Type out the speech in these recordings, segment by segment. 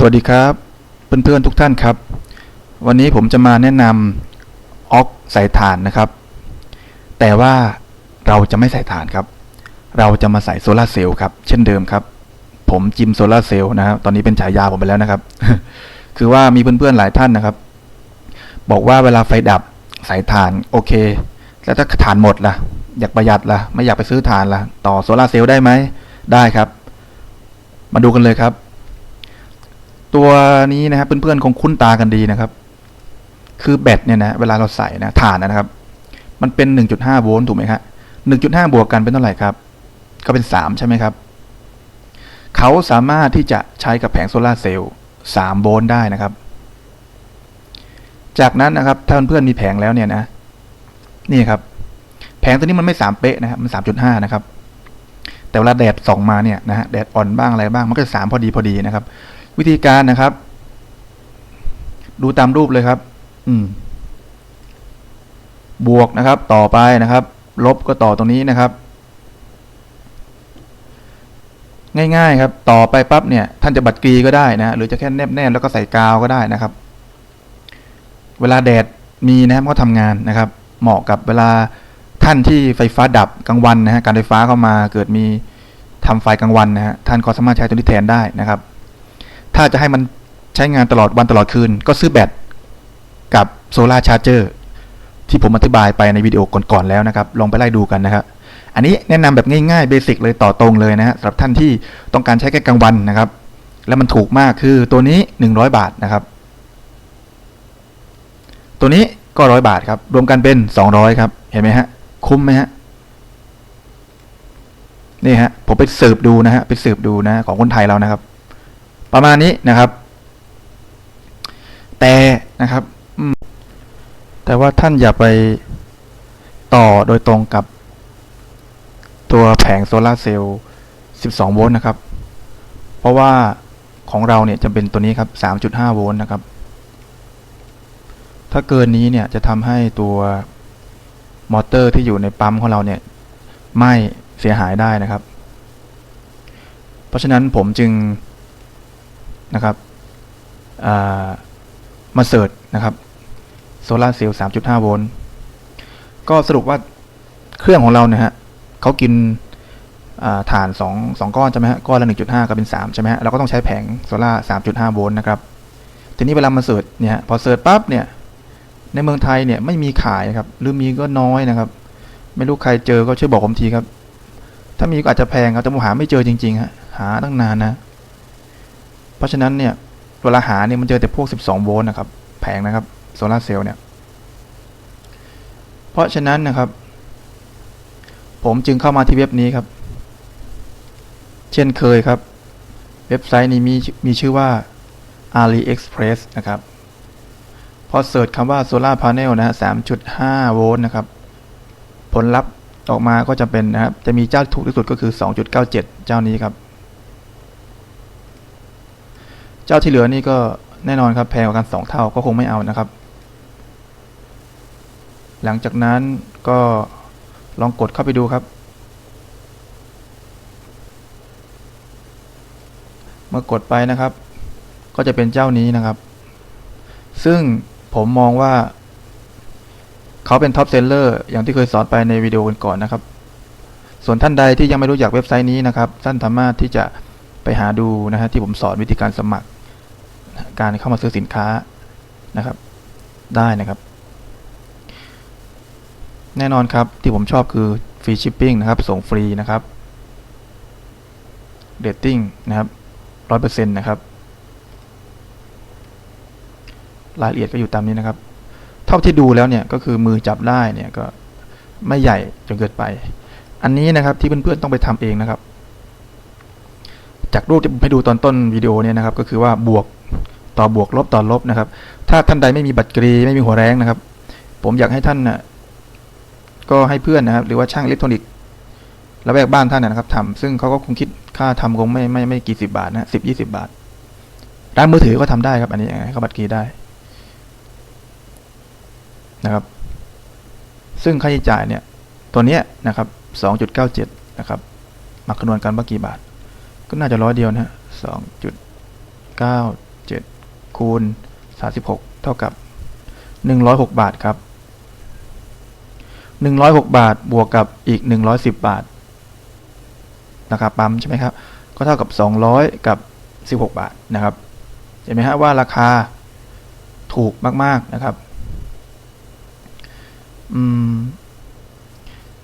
สวัสดีครับเพื่อนๆทุกท่านครับ วันนี้ผมจะมาแนะนำออกใส่ถ่านนะครับ แต่ว่าเราจะไม่ใส่ถ่านครับ เราจะมาใส่โซลาเซลล์ครับ เช่นเดิมครับ ผมจิมโซลาเซลล์นะครับตอนนี้เป็นฉายาผมไปแล้วนะครับ คือว่ามีเพื่อนๆหลายท่านนะครับ บอกว่าเวลาไฟดับใส่ถ่านโอเค แล้วถ้าถ่านหมดล่ะ อยากประหยัดล่ะ ไม่อยากไปซื้อถ่านล่ะ ต่อโซลาเซลล์ได้ไหมได้ครับ มาดูกันเลยครับ ตัวนี้นะครับเพื่อนๆคงคุ้นตากันดีนะครับ คือแบตเนี่ยนะเวลาเราใส่นะถ่านนะครับ มันเป็น 1.5 โวลต์ถูกไหมครับ1.5 บวกกันเป็นเท่าไหร่ครับ ก็เป็น 3 ใช่ไหมครับ เขาสามารถที่จะใช้กับแผงโซลาเซลล์3โวลต์ได้นะครับ จากนั้นนะครับถ้าเพื่อนๆมีแผงแล้วเนี่ยนะนี่ครับ แผงตัวนี้มันไม่ 3 เป๊ะนะครับมัน 3.5 นะครับ แต่เวลาแดดส่องมาเนี่ยนะฮะแดดอ่อนบ้างอะไรบ้างมันก็จะสามพอดีพอดีนะครับ วิธีการนะครับ ดูตามรูปเลยครับ อืม บวกนะครับ ต่อไปนะครับ ลบก็ต่อตรงนี้นะครับ ง่ายๆครับ ต่อไปปั๊บเนี่ย ท่านจะบัดกรีก็ได้นะหรือจะแค่แนบแนบแล้วก็ใส่กาวก็ได้นะครับ เวลาแดดมีนะครับก็ทำงานนะครับ เหมาะกับเวลาท่านที่ไฟฟ้าดับกลางวันนะฮะการไฟฟ้าเข้ามาเกิดมีทำไฟกลางวันนะฮะท่านก็สามารถใช้ตัวนี้แทนได้นะครับ ถ้าจะให้มันใช้งานตลอดวันตลอดคืน ก็ซื้อแบตกับโซลาร์ชาร์เจอร์ที่ผมอธิบายไปในวิดีโอก่อนๆแล้วนะครับ ลองไปไล่ดูกันนะครับ อันนี้แนะนำแบบง่ายๆเบสิกเลยต่อตรงเลยนะฮะสำหรับท่านที่ต้องการใช้แค่กลางวันนะครับ แล้วมันถูกมากคือตัวนี้ 100 บาทนะครับ ตัวนี้ก็ร้อยบาทครับ รวมกันเป็น 200 ครับ เห็นไหมฮะ คุ้มไหมฮะ นี่ฮะ ผมไปสืบดูนะฮะ ไปสืบดูนะ ของคนไทยเรานะครับ ประมาณนี้นะครับ แต่นะครับแต่ว่าท่านอย่าไปต่อโดยตรงกับตัวแผงโซลาเซลล์ 12 โวลต์นะครับ เพราะว่าของเราเนี่ยจะเป็นตัวนี้ครับ 3.5 โวลต์นะครับ ถ้าเกินนี้เนี่ยจะทำให้ตัวมอเตอร์ที่อยู่ในปั๊มของเราเนี่ยไหม้เสียหายได้นะครับ เพราะฉะนั้นผมจึง นะครับามาเสิร์ชนะครับโซลาร์เซลล์3.5โวลต์ก็สรุปว่าเครื่องของเราเนี่ยฮะเขากินอ่าฐาน2 2ก้อนใช่ไหมฮะก้อนละ1.5ก็เป็น3ใช่ไหมฮะเราก็ต้องใช้แผงโซลาร์3.5โวลต์นะครับทีนี้เวลามาเสิร์ชเนี่ยพอเสิร์ชปั๊บเนี่ยในเมืองไทยเนี่ยไม่มีขายครับหรือมีก็น้อยนะครับ ไม่รู้ใครเจอก็ช่วยบอกผมทีครับ ถ้ามีก็อาจจะแพงครับแต่ผมหาไม่เจอจริงๆฮะหาตั้งนานนะ เพราะฉะนั้นเนี่ยเวลาหาเนี่ยมันเจอแต่พวก 12 โวลต์นะครับแพงนะครับโซลาร์เซลล์เนี่ยเพราะฉะนั้นนะครับ ผมจึงเข้ามาที่เว็บนี้ครับ เช่นเคยครับ เว็บไซต์นี้มีมีชื่อว่า AliExpress นะครับพอเสิร์ชคำว่า Solar Panel นะฮะ3.5 โวลต์นะครับ ผลลัพธ์ออกมาก็จะเป็นนะครับ จะมีเจ้าถูกที่สุดก็คือ 2.97 เจ้านี้ครับ เจ้าที่เหลือนี่ก็แน่นอนครับแพงกว่ากัน 2 เท่าก็คงไม่เอานะครับ หลังจากนั้นก็ลองกดเข้าไปดูครับ เมื่อกดไปนะครับ ก็จะเป็นเจ้านี้นะครับ ซึ่งผมมองว่า เขาเป็นท็อปเซลเลอร์อย่างที่เคยสอนไปในวิดีโอก่อนๆนะครับ ส่วนท่านใดที่ยังไม่รู้จักเว็บไซต์นี้นะครับ ท่านสามารถที่จะไปหาดูนะฮะที่ผมสอนวิธีการสมัคร การเข้ามาซื้อสินค้านะครับ ได้นะครับ แน่นอนครับที่ผมชอบคือฟรีชิปปิ้งนะครับ ส่งฟรีนะครับเดตติ้งนะครับร้อยเปอร์เซ็นต์นะครับรายละเอียดก็อยู่ตามนี้นะครับ เท่าที่ดูแล้วเนี่ยก็คือมือจับได้เนี่ยก็ไม่ใหญ่จนเกินไป อันนี้นะครับที่เพื่อนๆต้องไปทำเองนะครับ จากรูปที่ผมให้ดูตอนต้นวิดีโอเนี่ยนะครับ ก็คือว่าบวก ต่อบวกลบต่อลบนะครับ ถ้าท่านใดไม่มีบัตรกรีไม่มีหัวแรงนะครับ ผมอยากให้ท่านนะก็ให้เพื่อนนะครับ หรือว่าช่างอิเล็กทรอนิกส์ระแวกบ้านท่านนะครับทำซึ่งเขาก็คงคิดค่าทำคงไม่ไม่ไม่กี่สิบบาทนะสิบยี่สิบาท ร้านมือถือก็ทำได้ครับ อันนี้ให้เขาบัตรกรีได้นะครับ ซึ่งค่าใช้จ่ายเนี่ย ตัวเนี้ยนะครับ2.97นะครับมาคำนวณกันว่ากี่บาท ก็น่าจะร้อยเดียวนะฮะ2.97 7 คูณ 36 เท่ากับ 106 บาทครับ 106 บาทบวกกับอีก 110 บาทนะครับปั๊มใช่ไหมครับ ก็เท่ากับ 200 กับ 16 บาทนะครับ เห็นไหมฮะว่าราคาถูกมาก ๆ นะครับ อืม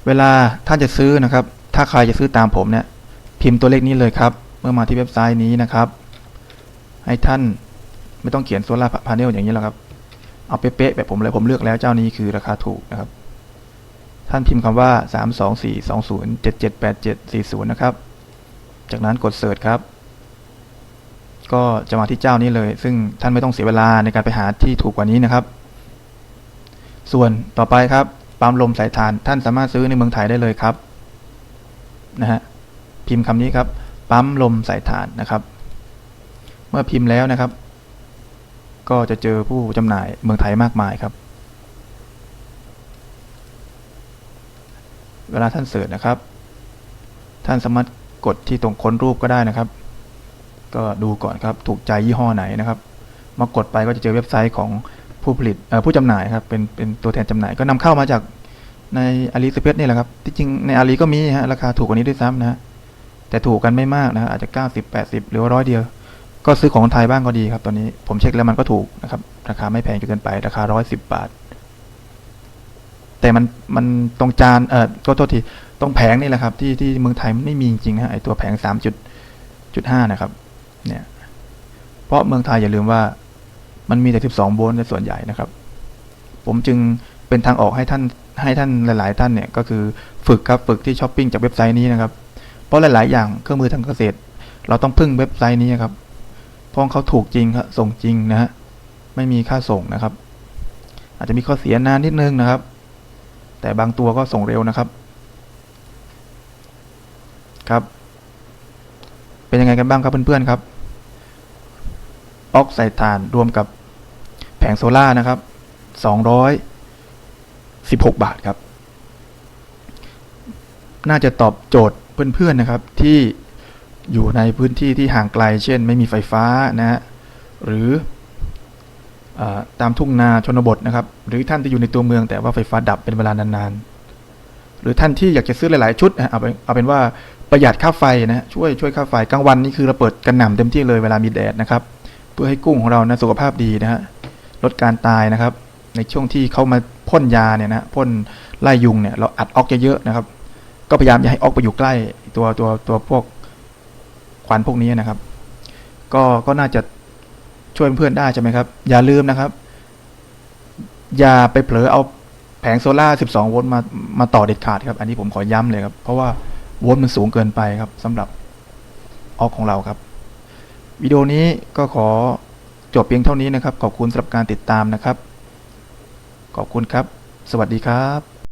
เวลาท่านจะซื้อนะครับ ถ้าใครจะซื้อตามผมเนี่ย พิมพ์ตัวเลขนี้เลยครับ เมื่อมาที่เว็บไซต์นี้นะครับ ให้ท่าน ไม่ต้องเขียนโซลาร์พาเนลอย่างนี้หรอกครับ เอาเป๊ะๆแบบผมเลยผมเลือกแล้วเจ้านี้คือราคาถูกนะครับ ท่านพิมพ์คำว่า 3 2 4 2 0 7 7 8 7 4 0 นะครับ จากนั้นกดเสิร์ชครับ ก็จะมาที่เจ้านี้เลย ซึ่งท่านไม่ต้องเสียเวลาในการไปหาที่ถูกกว่านี้นะครับ ส่วนต่อไปครับปั๊มลมสายทานท่านสามารถซื้อในเมืองไทยได้เลยครับนะฮะพิมพ์คำนี้ครับ ปั๊มลมสายทานนะครับ เมื่อพิมพ์แล้วนะครับ ก็จะเจอผู้จำหน่ายเมืองไทยมากมายครับ เวลาท่านเสิร์ชนะครับ ท่านสามารถกดที่ตรงค้นรูปก็ได้นะครับ ก็ดูก่อนครับถูกใจยี่ห้อไหนนะครับ มากดไปก็จะเจอเว็บไซต์ของผู้ผลิตผู้จำหน่ายครับเป็นเป็นตัวแทนจำหน่ายก็นำเข้ามาจากในอาลีสเพสนี่แหละครับที่จริงในอาลีก็มีฮะราคาถูกกว่านี้ด้วยซ้ำนะแต่ถูกกันไม่มากนะฮะอาจจะ 90 80 หรือร้อยเดียว ก็ซื้อของไทยบ้างก็ดีครับตอนนี้ผมเช็คแล้วมันก็ถูกนะครับ ราคาไม่แพงจนเกินไป ราคา110บบาท แต่มันมันตรงจานเอ่อก็โทษทีตรงแผงนี่แหละครับ ที่ที่เมืองไทยมันไม่มีจริงนะฮะไอตัวแผง3จุดจุดห้านะครับ เนี่ย เพราะเมืองไทยอย่าลืมว่า มันมีแต่12โวลต์ในส่วนใหญ่นะครับ ผมจึงเป็นทางออกให้ท่านให้ท่านหลาย ๆ ท่านเนี่ยก็คือฝึกครับฝึกที่ช้อปปิ้งจากเว็บไซต์นี้นะครับ เพราะหลาย ๆ อย่างเครื่องมือทางเกษตร เราต้องพึ่งเว็บไซต์นี้ครับ พราะเขาถูกจริงครับส่งจริงนะฮะไม่มีค่าส่งนะครับ อาจจะมีข้อเสียนานนิดนึงนะครับ แต่บางตัวก็ส่งเร็วนะครับ ครับ เป็นยังไงกันบ้างครับเพื่อนๆครับออกไซด์ถ่านรวมกับแผงโซล่าร์นะครับ216 บาทครับ น่าจะตอบโจทย์เพื่อนๆนะครับที่ อยู่ในพื้นที่ที่ห่างไกล เช่น ไม่มีไฟฟ้านะฮะหรืออตามทุ่งนาชนบทนะครับ หรือท่านที่อยู่ในตัวเมืองแต่ว่าไฟฟ้าดับเป็นเวลานานๆ หรือท่านที่อยากจะซื้อหลายๆชุดเอาเป็นเอาเป็นว่าประหยัดค่าไฟนะช่วยช่วยค่าไฟกลางวันนี่คือเราเปิดกันหน่ำเต็มที่เลยเวลามีแดดนะครับ เพื่อให้กุ้งของเรานะสุขภาพดีนะฮะลดการตายนะครับ ในช่วงที่เขามาพ่นยาเนี่ยนะฮะพ่นไล่ยุงเนี่ยเราอัดออกเยอะๆนะครับ ก็พยายามอย่าให้ออกไปอยู่ใกล้ตัวตัวตัวพวก ควันพวกนี้นะครับ ก็ก็น่าจะช่วยเพื่อนได้ใช่ไหมครับ อย่าลืมนะครับ อย่าไปเผลอเอาแผงโซล่าร์12 โวลต์มามาต่อเด็ดขาดครับ อันนี้ผมขอย้ำเลยครับ เพราะว่าโวลต์มันสูงเกินไปครับสำหรับออกของเราครับ วิดีโอนี้ก็ขอจบเพียงเท่านี้นะครับ ขอบคุณสำหรับการติดตามนะครับ ขอบคุณครับ สวัสดีครับ